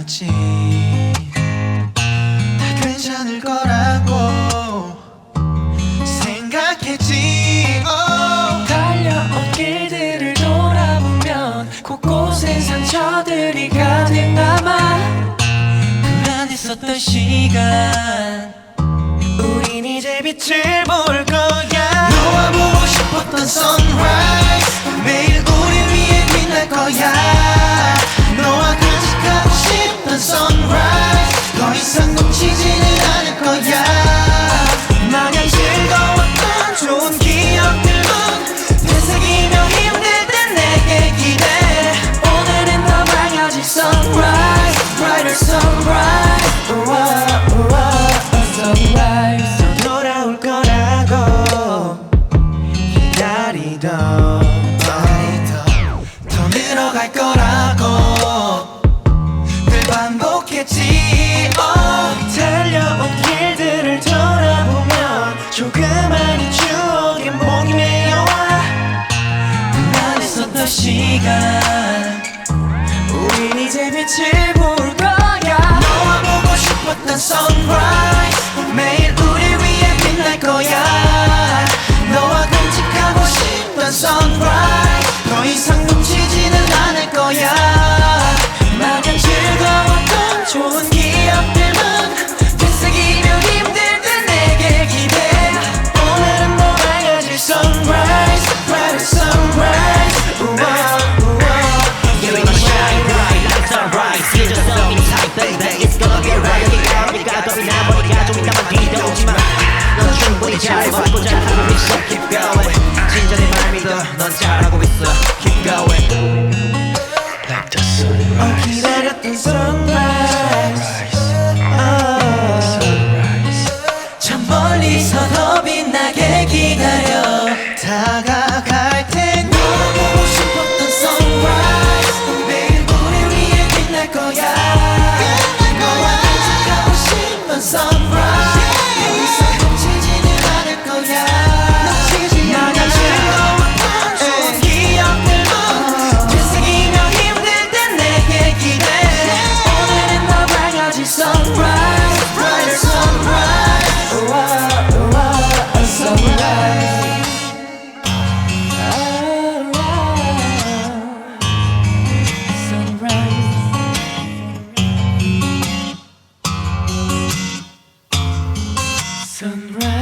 않았지. 다 괜찮을 거라고 생각했지. oh. 달려온 길들을 돌아보면 곳곳에 상처들이 가득 남아 불안했었던 시간. 우린 이제 빛을 볼 거야. 너와 보고 싶었던 sunrise 반복했지. oh. 달려온 길들을 돌아보면 조그만 이 추억에 목이 메여와 불안했었던 시간. 우린 이제 빛을 볼 거야. 너와 보고 싶었던 sunrise. 매일 우리 위해 빛날 거야. 너와 간직하고 싶던 sunrise. 더 이상 놓치지는 않을 거야 충분히 잘 받고 잘하고 있어 Keep going 진짜 내말 믿어 넌 잘하고 있어 Keep going Like the sunrise 기다렸던 sunrise sunrise, brighter sunrise. Oh, ah, oh, ah, sunrise. Sunrise. Sunrise.